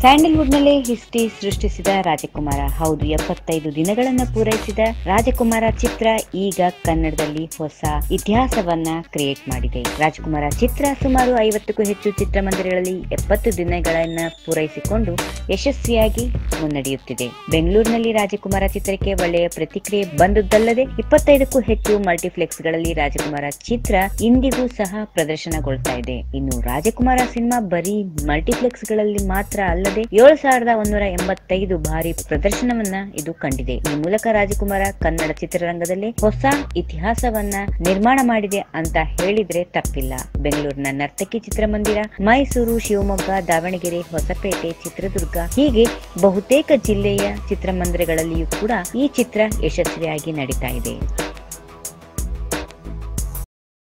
ಸ್ಯಾಂಡಲ್ವುಡ್ನಲ್ಲೇ history ಸೃಷ್ಟಿಸಿದ ರಾಜಕುಮಾರ. ಹೌದು, ಎಪ್ಪತ್ತೈದು ದಿನಗಳನ್ನ ಪೂರೈಸಿದ ರಾಜಕುಮಾರ ಚಿತ್ರ ಈಗ ಕನ್ನಡದಲ್ಲಿ ಹೊಸ ಇತಿಹಾಸವನ್ನ ಕ್ರಿಯೇಟ್ ಮಾಡಿದೆ. ರಾಜಕುಮಾರ ಚಿತ್ರ ಸುಮಾರು ಐವತ್ತಕ್ಕೂ ಹೆಚ್ಚು ಚಿತ್ರಮಂದಿರಗಳಲ್ಲಿ ಎಪ್ಪತ್ತು ದಿನಗಳನ್ನ ಪೂರೈಸಿಕೊಂಡು ಯಶಸ್ವಿಯಾಗಿ ಮುನ್ನಡೆಯುತ್ತಿದೆ. ಬೆಂಗಳೂರಿನಲ್ಲಿ ರಾಜಕುಮಾರ ಚಿತ್ರಕ್ಕೆ ಒಳ್ಳೆಯ ಪ್ರತಿಕ್ರಿಯೆ ಬಂದದ್ದಲ್ಲದೆ ಇಪ್ಪತ್ತೈದಕ್ಕೂ ಹೆಚ್ಚು ಮಲ್ಟಿಪ್ಲೆಕ್ಸ್ಗಳಲ್ಲಿ ರಾಜಕುಮಾರ ಚಿತ್ರ ಇಂದಿಗೂ ಸಹ ಪ್ರದರ್ಶನಗೊಳ್ತಾ ಇದೆ. ಇನ್ನು ರಾಜಕುಮಾರ ಸಿನಿಮಾ ಬರೀ ಮಲ್ಟಿಪ್ಲೆಕ್ಸ್ಗಳಲ್ಲಿ ಮಾತ್ರ ಅಲ್ಲದೆ ಏಳು ಸಾವಿರದ ಒಂದೂರ ಎಂಬತ್ತೈದು ಬಾರಿ ಪ್ರದರ್ಶನವನ್ನ ಇದು ಕಂಡಿದೆ. ಈ ಮೂಲಕ ರಾಜಕುಮಾರ ಕನ್ನಡ ಚಿತ್ರರಂಗದಲ್ಲಿ ಹೊಸ ಇತಿಹಾಸವನ್ನ ನಿರ್ಮಾಣ ಮಾಡಿದೆ ಅಂತ ಹೇಳಿದ್ರೆ ತಪ್ಪಿಲ್ಲ. ಬೆಂಗಳೂರಿನ ನರ್ತಕಿ ಚಿತ್ರಮಂದಿರ, ಮೈಸೂರು, ಶಿವಮೊಗ್ಗ, ದಾವಣಗೆರೆ, ಹೊಸಪೇಟೆ, ಚಿತ್ರದುರ್ಗ ಹೀಗೆ ಬಹುತೇಕ ಜಿಲ್ಲೆಯ ಚಿತ್ರಮಂದಿರಗಳಲ್ಲಿಯೂ ಕೂಡ ಈ ಚಿತ್ರ ಯಶಸ್ವಿಯಾಗಿ ನಡೀತಾ ಇದೆ.